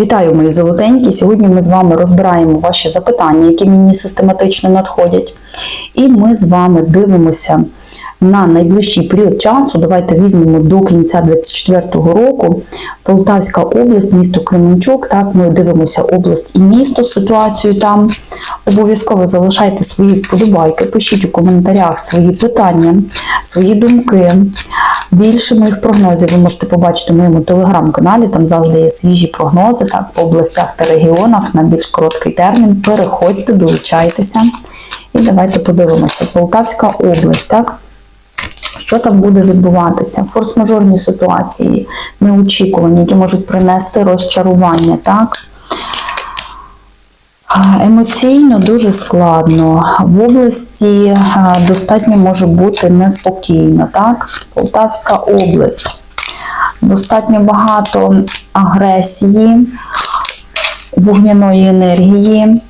Вітаю, мої золотенькі! Сьогодні ми з вами розбираємо ваші запитання, які мені систематично надходять. І ми з вами дивимося на найближчий період часу. Давайте візьмемо до кінця 2024 року. Полтавська область, місто Кременчук. Так, ми дивимося область і місто, ситуацію там. Обов'язково залишайте свої вподобайки, пишіть у коментарях свої питання, свої думки. Більше моїх прогнозів ви можете побачити в моєму телеграм-каналі. Там завжди є свіжі прогнози так, по областях та регіонах на більш короткий термін. Переходьте, долучайтеся. І давайте подивимося. Полтавська область, так? Що там буде відбуватися? Форс-мажорні ситуації, неочікувані, які можуть принести розчарування, так? Емоційно дуже складно. В області достатньо може бути неспокійно, так? Полтавська область. Достатньо багато агресії, вогняної енергії.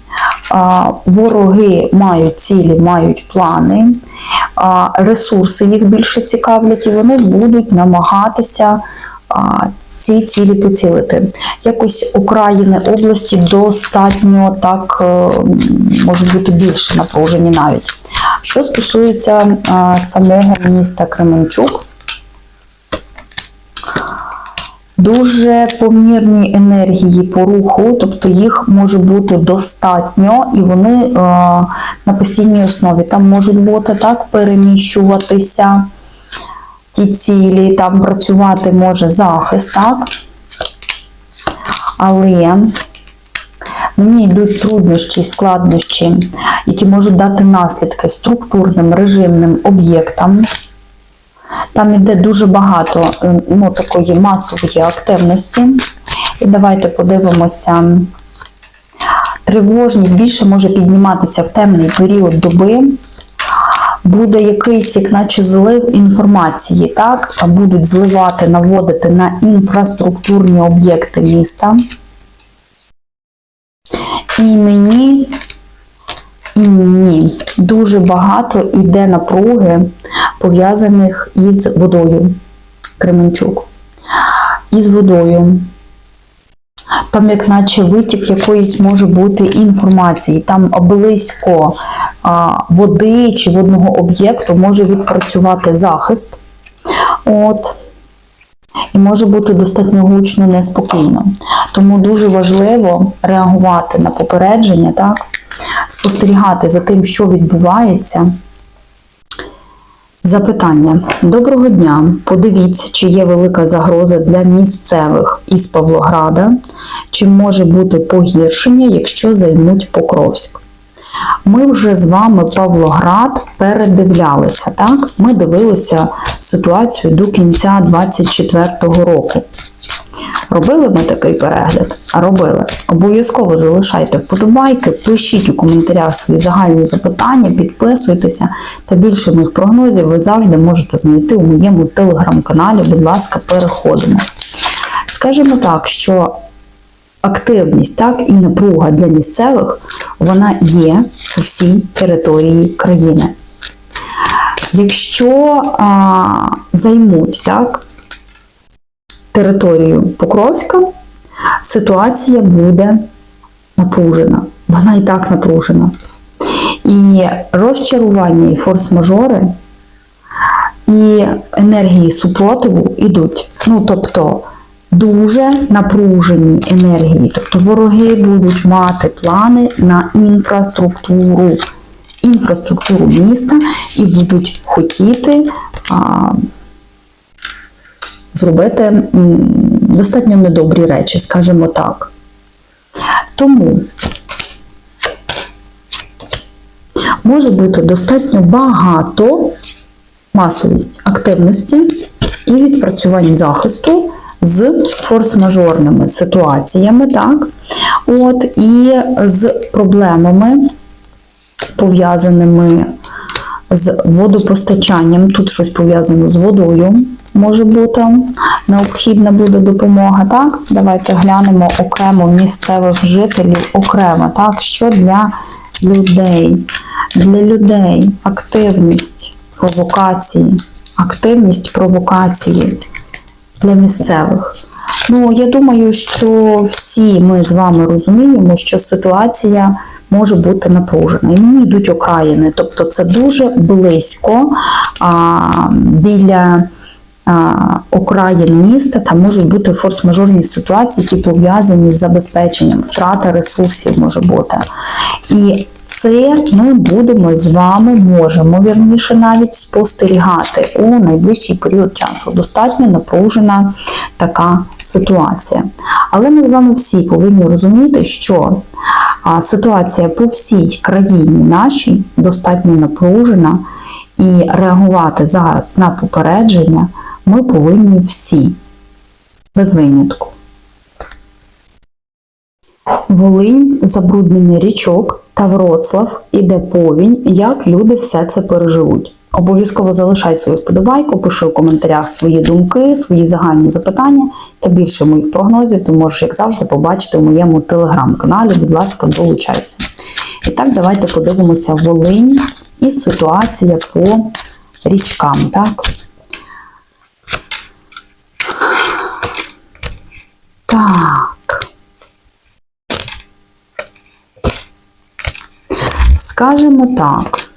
Вороги мають цілі, мають плани, ресурси їх більше цікавлять, і вони будуть намагатися ці цілі поцілити. Якось окраїни області достатньо так е, можуть бути більше напружені навіть. Що стосується самого міста Кременчук, Дуже помірні енергії по руху, тобто їх може бути достатньо, і вони е, на постійній основі там можуть бути так, переміщуватися ті цілі, там працювати може захист, так? Але мені йдуть труднощі, складнощі, які можуть дати наслідки структурним режимним об'єктам. Там іде дуже багато е, ну, такої масової активності. І давайте подивимося. Тривожність більше може підніматися в темний період доби. Буде якийсь, як наче злив інформації, так? Будуть зливати, наводити на інфраструктурні об'єкти міста. І мені, і мені дуже багато йде напруги пов'язаних із водою Кременчук. Із водою. Там, як наче витік якоїсь може бути інформації, там близько а, води чи водного об'єкту може відпрацювати захист. От. І може бути достатньо гучно, неспокійно. Тому дуже важливо реагувати на попередження, так? спостерігати за тим, що відбувається. Запитання. Доброго дня. Подивіться, чи є велика загроза для місцевих із Павлограда, чи може бути погіршення, якщо займуть Покровськ. Ми вже з вами Павлоград передивлялися, так? Ми дивилися ситуацію до кінця 2024 року. Робили ми такий перегляд? Робили. Обов'язково залишайте вподобайки, пишіть у коментарях свої загальні запитання, підписуйтеся. Та більше моїх прогнозів ви завжди можете знайти у моєму телеграм-каналі. Будь ласка, переходимо. Скажімо так, що активність так, і напруга для місцевих вона є у всій території країни. Якщо а, займуть так, територію Покровська, ситуація буде напружена. Вона і так напружена. І розчарування, і форс-мажори, і енергії супротиву йдуть. Ну, тобто, дуже напружені енергії. Тобто вороги будуть мати плани на інфраструктуру, інфраструктуру міста і будуть хотіти. А, зробити достатньо недобрі речі, скажімо так. Тому може бути достатньо багато масовість активності і відпрацювань захисту з форс-мажорними ситуаціями, так? От, і з проблемами, пов'язаними з водопостачанням. Тут щось пов'язано з водою може бути. Необхідна буде допомога. Так, давайте глянемо окремо місцевих жителів, окремо, так, що для людей. Для людей активність провокації, активність провокації для місцевих. Ну, я думаю, що всі ми з вами розуміємо, що ситуація може бути напружена. І мені йдуть окраїни. Тобто це дуже близько а, біля окраїн міста, там можуть бути форс-мажорні ситуації, які пов'язані з забезпеченням, втрата ресурсів може бути. І це ми будемо з вами, можемо вірніше навіть спостерігати у найближчий період часу. Достатньо напружена така ситуація. Але ми з вами всі повинні розуміти, що ситуація по всій країні нашій достатньо напружена, і реагувати зараз на попередження ми повинні всі, без винятку. Волинь, забруднення річок та Вроцлав іде повінь, як люди все це переживуть. Обов'язково залишай свою вподобайку, пиши у коментарях свої думки, свої загальні запитання та більше моїх прогнозів ти можеш, як завжди, побачити у моєму телеграм-каналі. Будь ласка, долучайся. І так, давайте подивимося Волинь і ситуація по річкам. Так? Так. Скажемо так.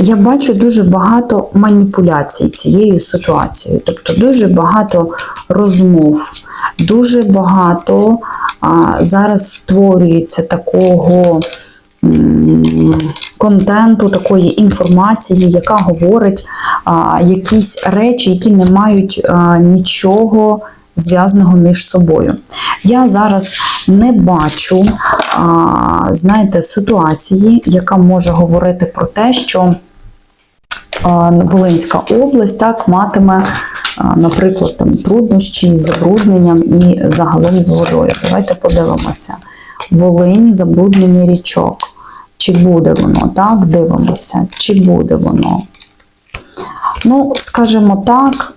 Я бачу дуже багато маніпуляцій цією ситуацією, тобто дуже багато розмов, дуже багато а, зараз створюється такого контенту, такої інформації, яка говорить а, якісь речі, які не мають а, нічого зв'язаного між собою. Я зараз не бачу, знаєте, ситуації, яка може говорити про те, що Волинська область так матиме, наприклад, там труднощі з забрудненням і загалом з водою. Давайте подивимося. Волинь, забруднення річок. Чи буде воно, так? Дивимося, чи буде воно. Ну, скажімо так,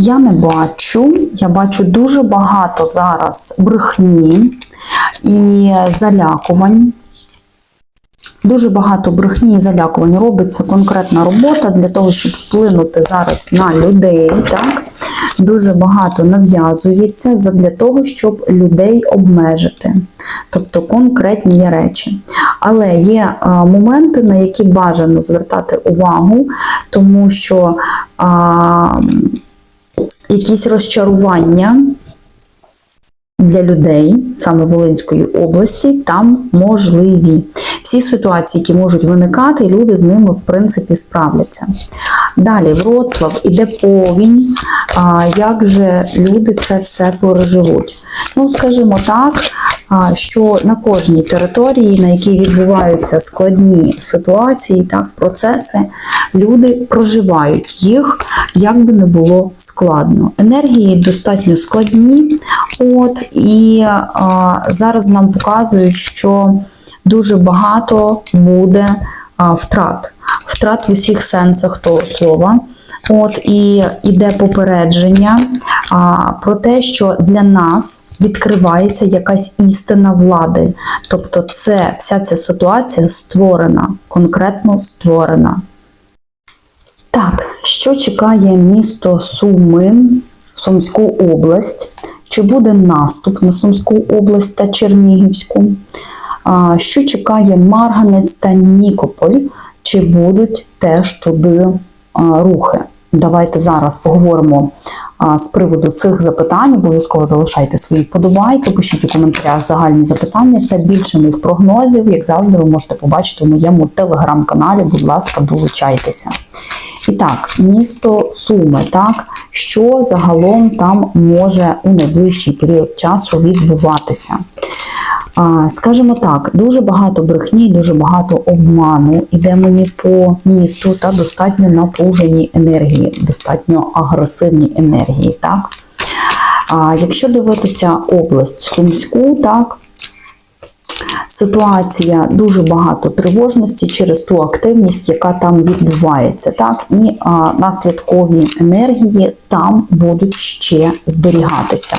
Я не бачу. Я бачу дуже багато зараз брехні і залякувань. Дуже багато брехні і залякувань робиться конкретна робота для того, щоб вплинути зараз на людей. Так? Дуже багато нав'язується для того, щоб людей обмежити. Тобто конкретні є речі. Але є а, моменти, на які бажано звертати увагу, тому що. А, якісь розчарування для людей, саме Волинської області, там можливі. Всі ситуації, які можуть виникати, люди з ними, в принципі, справляться. Далі, Вроцлав, іде повінь. А, Як же люди це все переживуть? Ну, скажімо так, а, що на кожній території, на якій відбуваються складні ситуації, так, процеси, люди проживають їх, як би не було складно. Енергії достатньо складні, от, і а, зараз нам показують, що дуже багато буде а, втрат. Втрат в усіх сенсах того слова. От і іде попередження а, про те, що для нас відкривається якась істина влади. Тобто, це вся ця ситуація створена, конкретно створена. Що чекає місто Суми, Сумську область? Чи буде наступ на Сумську область та Чернігівську? Що чекає Марганець та Нікополь? Чи будуть теж туди рухи? Давайте зараз поговоримо з приводу цих запитань. Обов'язково залишайте свої вподобайки, пишіть у коментарях загальні запитання та більше моїх прогнозів, як завжди, ви можете побачити у моєму телеграм-каналі. Будь ласка, долучайтеся. І так, місто Суми, так, що загалом там може у найближчий період часу відбуватися? Скажімо так, дуже багато брехні, дуже багато обману іде мені по місту та достатньо напружені енергії, достатньо агресивні енергії. Так? А, Якщо дивитися область Сумську, так, ситуація дуже багато тривожності через ту активність, яка там відбувається. Так? І а, наслідкові енергії там будуть ще зберігатися.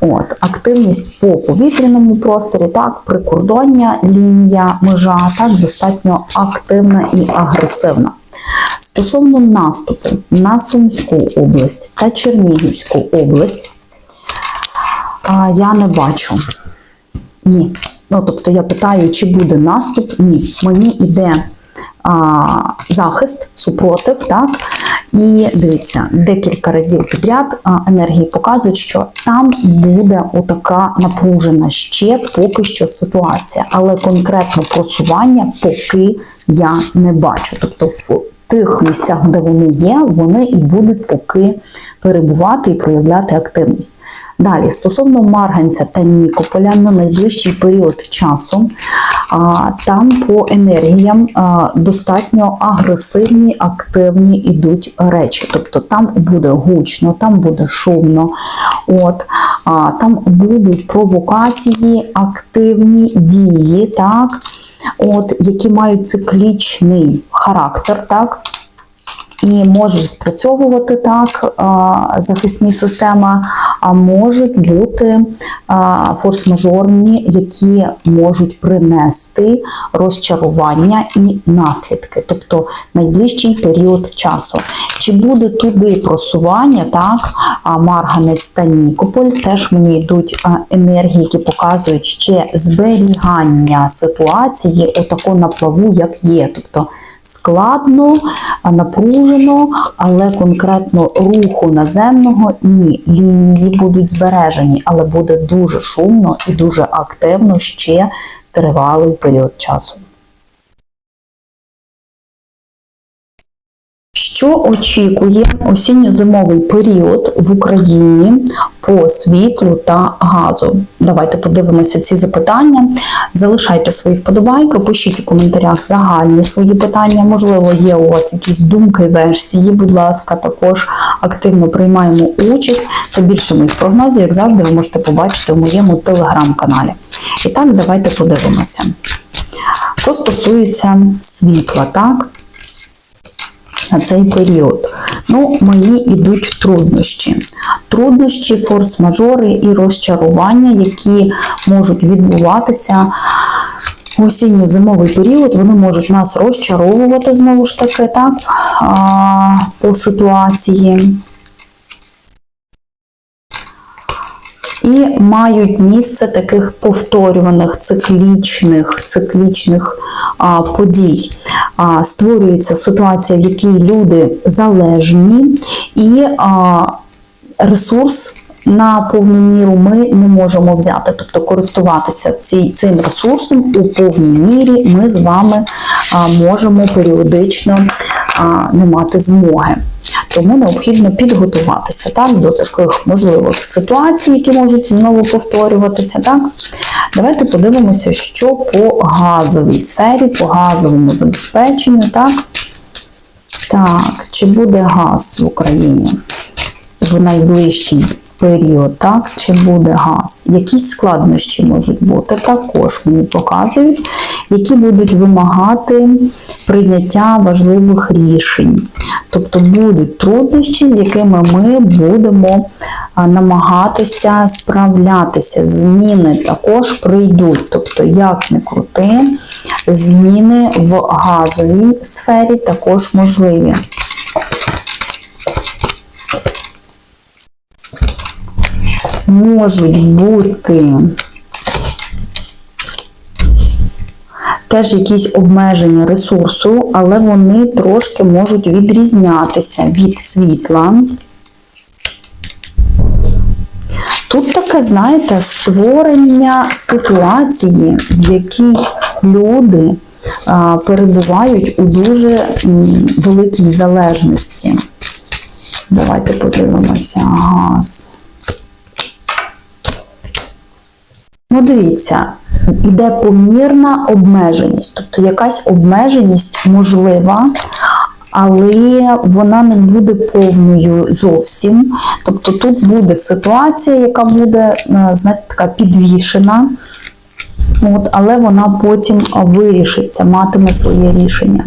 От, активність по повітряному просторі, так, прикордоння, лінія, межа, так, достатньо активна і агресивна. Стосовно наступу на Сумську область та Чернігівську область, я не бачу. Ні. Ну, тобто я питаю, чи буде наступ? Ні. Мені йде а, захист, супротив, так? І дивіться, декілька разів підряд енергії показують, що там буде отака напружена ще поки що ситуація, але конкретно просування поки я не бачу. Тобто тих місцях, де вони є, вони і будуть поки перебувати і проявляти активність. Далі, стосовно Марганця та Нікополя на найближчий період часу, там по енергіям достатньо агресивні, активні йдуть речі. Тобто там буде гучно, там буде шумно, от, там будуть провокації, активні дії, так, от, які мають циклічний характер. так, і можуть спрацьовувати так захисні системи, а можуть бути форс-мажорні, які можуть принести розчарування і наслідки, тобто найближчий період часу. Чи буде туди просування, так, Марганець та Нікополь, теж мені йдуть енергії, які показують ще зберігання ситуації отако на плаву, як є. Тобто складно, напружено, але конкретно руху наземного ні. Лінії будуть збережені, але буде дуже шумно і дуже активно ще тривалий період часу. Що очікує осінньо-зимовий період в Україні по світлу та газу? Давайте подивимося ці запитання. Залишайте свої вподобайки, пишіть у коментарях загальні свої питання. Можливо, є у вас якісь думки, версії. Будь ласка, також активно приймаємо участь. Та більше моїх прогнозів, як завжди, ви можете побачити в моєму телеграм-каналі. І так, давайте подивимося. Що стосується світла, так? На цей період. Ну, мені йдуть труднощі. Труднощі, форс-мажори і розчарування, які можуть відбуватися осінньо-зимовий період. Вони можуть нас розчаровувати знову ж таки, так, по ситуації. І мають місце таких повторюваних циклічних циклічних а, подій. А, створюється ситуація, в якій люди залежні, і а, ресурс на повну міру ми не можемо взяти, тобто користуватися ці, цим ресурсом у повній мірі ми з вами а, можемо періодично а, не мати змоги. Тому необхідно підготуватися так, до таких можливих ситуацій, які можуть знову повторюватися. Так? Давайте подивимося, що по газовій сфері, по газовому забезпеченню. Так, так чи буде газ в Україні в найближчий період, так, чи буде газ. Якісь складнощі можуть бути, також мені показують, які будуть вимагати прийняття важливих рішень. Тобто будуть труднощі, з якими ми будемо намагатися справлятися. Зміни також прийдуть. Тобто, як не крути, зміни в газовій сфері також можливі. Можуть бути теж якісь обмеження ресурсу, але вони трошки можуть відрізнятися від світла. Тут таке, знаєте, створення ситуації, в якій люди перебувають у дуже великій залежності. Давайте подивимося газ. Ну, дивіться, йде помірна обмеженість, тобто якась обмеженість можлива, але вона не буде повною зовсім. Тобто тут буде ситуація, яка буде, е, знаєте, така підвішена, от, але вона потім вирішиться, матиме своє рішення.